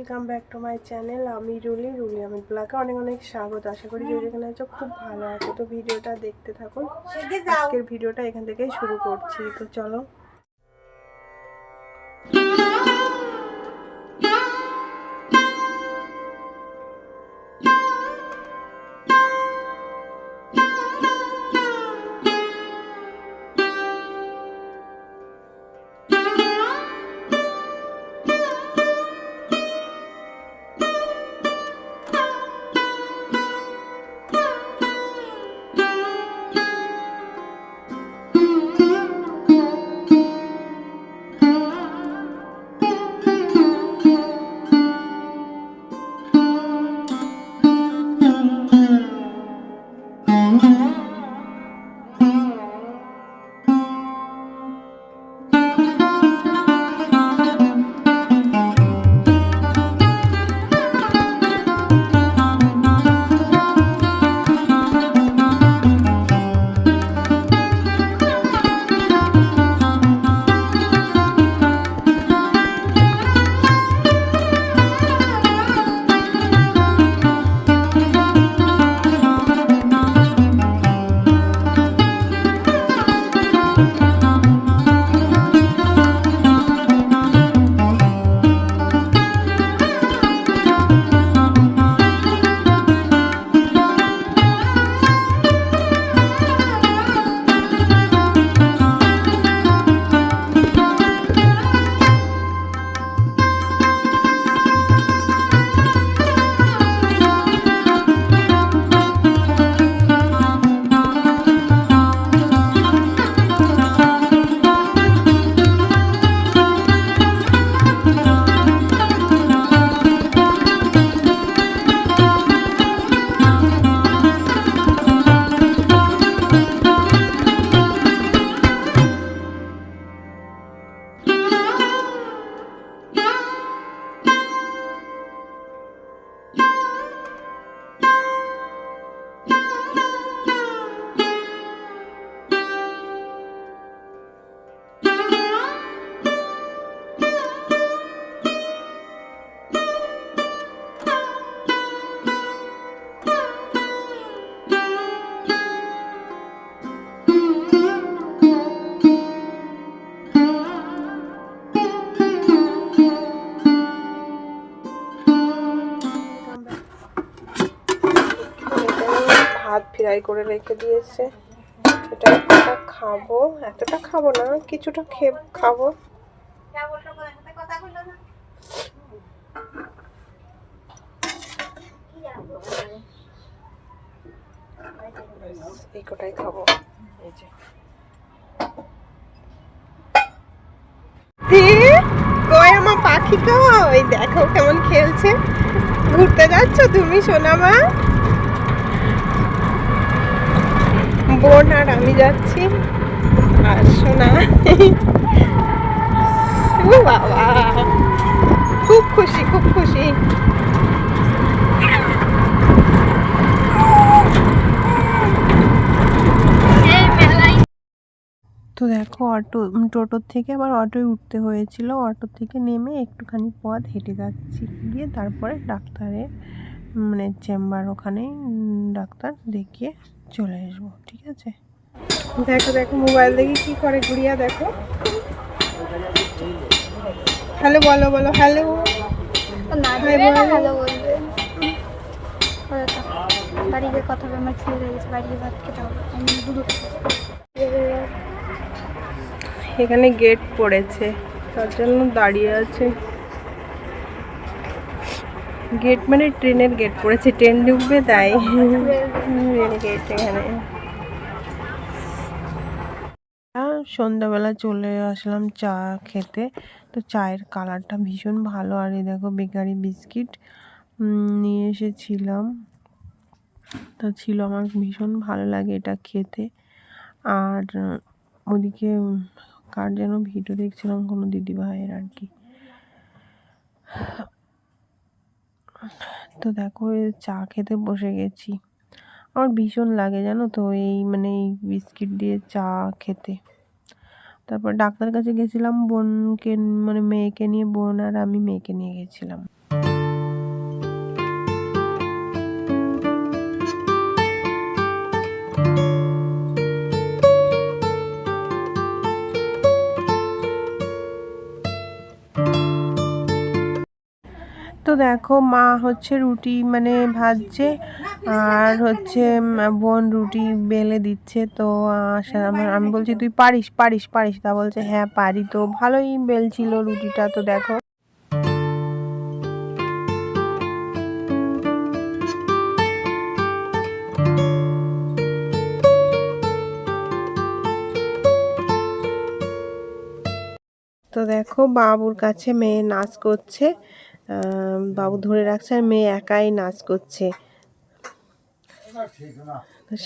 Welcome back to my channel আমি Rulli Rulli আমি ব্লাকে অনেক অনেক স্বাগত। আশা করি যে যেখানে আছো খুব ভালো আছো। তো ভিডিওটা দেখতে থাকুন। আজকের ভিডিওটা এখান থেকেই শুরু করছি। তো চলো ভাত ফ্রাই করে রেখে দিয়েছে। এটা এতটা খাব। এতটা খাব না, কিছুটা খাব এই কটাই খাব। পাখি তো? ওই দেখো কেমন খেলছে। ঘুরতে যাচ্ছ তুমি, সোনামা? বোন আর আমি যাচ্ছি। আর ও বাবা। খুব খুশি খুব খুশি। তো দেখো, অটো টোটোর থেকে আবার অটোয় উঠতে হয়েছিল। অটো থেকে নেমে একটুখানি পথ হেঁটে যাচ্ছি। গিয়ে তারপরে ডাক্তারের মানে চেম্বার ওখানে ডাক্তার দেখিয়ে চলে আসব ঠিক আছে? দেখো দেখো মোবাইল দেখে কি করে ঘুরিয়া দেখো। হ্যালো বলো বলো হ্যালো। না হ্যাঁ, বলো। ভালো বলবে। বাড়ি গিয়ে কথা হবে আমার খিদে লেগেছে বাড়ি গিয়ে ভাত খেতে হবে আমি দুধ এখানে গেট পড়েছে তার জন্য দাঁড়িয়ে আছে। গেট মানে ট্রেনের গেট পড়েছে, ট্রেন ঢুকবে তাই। সন্ধ্যাবেলা চলে আসলাম চা খেতে। তো চায়ের কালারটা ভীষণ ভালো, আর এই দেখো বেকারি বিস্কিট নিয়ে এসেছিলাম। তো ছিল আমার ভীষণ ভালো লাগে এটা খেতে। আর ওদিকে কার যেন ভিডিও দেখছিলাম কোনো দিদিভাইয়ের আর কি। তো দেখো চা খেতে বসে গেছি। আমার ভীষণ লাগে জানো তো এই মানে এই বিস্কিট দিয়ে চা খেতে। তারপর ডাক্তার কাছে গেছিলাম, বোনকে মানে মেয়েকে নিয়ে, বোন আর আমি মেয়েকে নিয়ে গেছিলাম। তো দেখো মা হচ্ছে রুটি মানে ভাজছে আর হচ্ছে বোন রুটি বেলে দিচ্ছে। তো আমি বলছি, তুই পারিস পারিস পারিস তা? বলছে হ্যাঁ পারি। তো ভালোই বেলছিল রুটিটা, তো দেখো। তো দেখো, বাবুর কাছে মেয়ে নাচ করছে। বাবু ধরে রাখছে আর মেয়ে একাই নাচ করছে।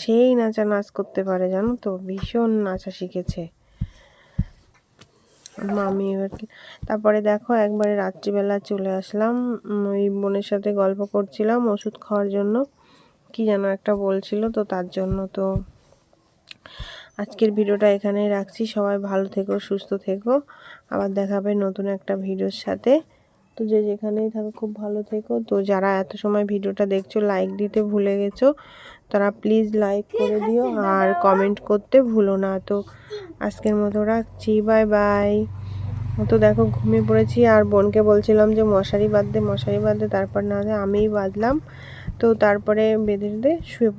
সেই নাচা নাচ করতে পারে, জানো তো? ভীষণ নাচা শিখেছে। মামি তারপরে দেখো, একবারে রাত্রিবেলা চলে আসলাম। ওই বোনের সাথে গল্প করছিলাম ওষুধ খাওয়ার জন্য। কি যেন একটা বলছিল, তো তার জন্য তো আজকের ভিডিওটা এখানেই রাখছি। সবাই ভালো থেকো, সুস্থ থেকো। আবার দেখাবে নতুন একটা ভিডিওর সাথে। তো যে যেখানেই থাকো খুব ভালো থেকো। তো যারা এত সময় ভিডিওটা দেখছ লাইক দিতে ভুলে গেছো তারা প্লিজ লাইক করে দিও আর কমেন্ট করতে ভুলো না। তো আজকের মতো রাখছি বাই বাই তো দেখো ঘুমিয়ে পড়েছি আর বোনকে বলছিলাম যে মশারি বাঁধতে মশারি বাঁধতে তারপর না হলে আমিই বাঁধলাম। তো তারপরে বেঁধে বেঁধে শুয়ে